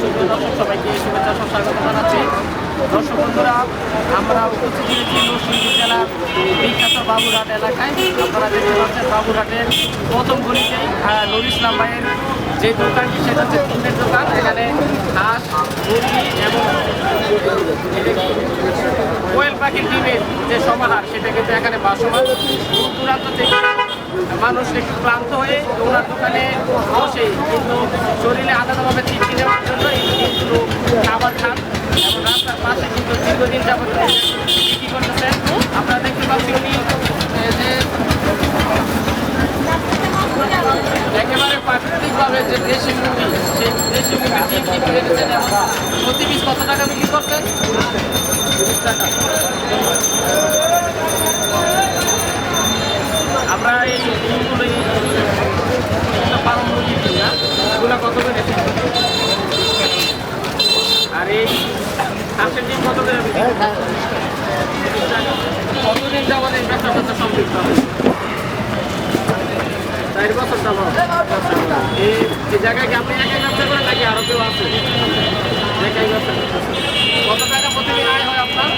সুপ্রিয় দর্শক সবাইকে বন্ধুরা আমরা উপস্থিত হয়েছি নরসিংদী জেলার বিখ্যাত বাবুরহাট এলাকায় আপনারা দেখতে বাবুরহাটের প্রথম গলিতেই নুর ইসলাম ভাইয়ের যে দোকানটি সেটা হচ্ছে তিনের দোকান এখানে হাঁস মুরগি এবং কোয়েল পাখির ডিমের যে সমাহার সেটা কিন্তু এখানে বাসমান দূর দূরান্ত থেকে মানুষ একটু ক্লান্ত হয়ে ওনার দোকানে বসে কিন্তু শরীরে আলাদাভাবে তৃপ্তি নেওয়ার জন্য এই কিন্তু খাবার খান এবং রাস্তার পাশে কিন্তু দীর্ঘদিন যাবত বিক্রি করতেছেন আপনারা দেখতে পাচ্ছি উনি এ, যে একেবারে প্রাকৃতিকভাবে যে দেশি মুরগি সেই দেশি মুরগি ডিম বিক্রি রেখেছেন এবং প্রতি পিস কত টাকা বিক্রি করছেন আমরা এই ডিমগুলো পারম্পরিক ডিম না, এগুলো কত করে আর এই হাঁসের ডিম কত করে বিক্রি। কতদিন যাবত এই ব্যবসার সাথে সম্পৃক্ত চার বছর জায়গায় কি আপনি একাই ব্যবসা নাকি আরও কেউ আছে? একাই ব্যবসা করতেছেন। কত টাকা প্রতিদিন আয় হয় আপনার?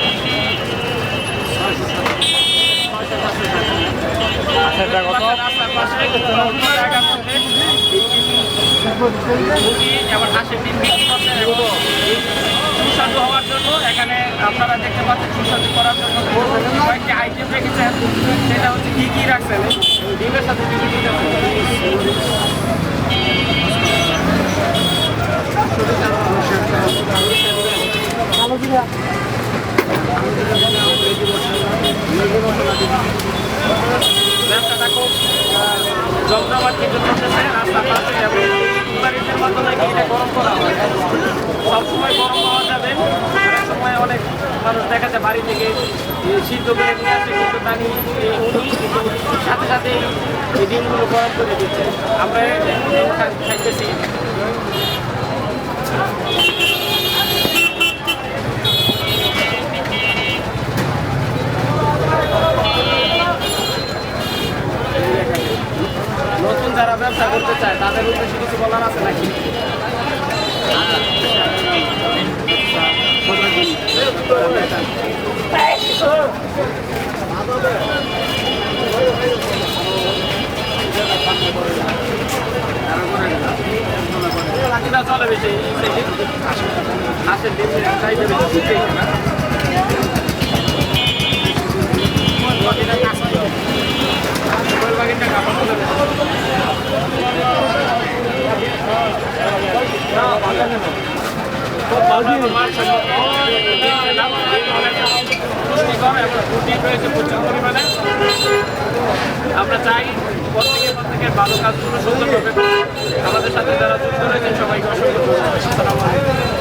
সুস্বাদু হওয়ার জন্য এখানে আপনারা দেখতে পাচ্ছেন সুস্বাদু করার জন্য কয়েকটি আইটেম রেখেছেন সেটা হচ্ছে কী কী রাখছেন ডিমের সাথে কী কী দিতেছেন? খুব যন্ত্রপাতি কিন্তু চলতেছে, রাস্তার পাশে এবং কুলারিজের মাধ্যমে এটা গরম করা হয় সবসময় গরম পাওয়া যাবে অনেক সময় অনেক মানুষ দেখা যায় বাড়ি থেকে সিদ্ধ করে নিয়ে আসে, কিন্তু তা নিয়ে সাথে এই ডিমগুলো গরম করে দিচ্ছে। আমরা খাইতেছি। নতুন যারা ব্যবসা করতে চায়, তাদের উদ্দেশ্যে কিছু বলার আছে নাকি? লাঠিটা চলে বেশি হাঁসের ডিম চাইতে বেশি না? লাঠিটা প্রত্যেকে প্রত্যেকের ভালো কাজগুলো আমাদের সাথে যারা যুক্ত রয়েছেন সবাইকে অসংখ্য ধন্যবাদ।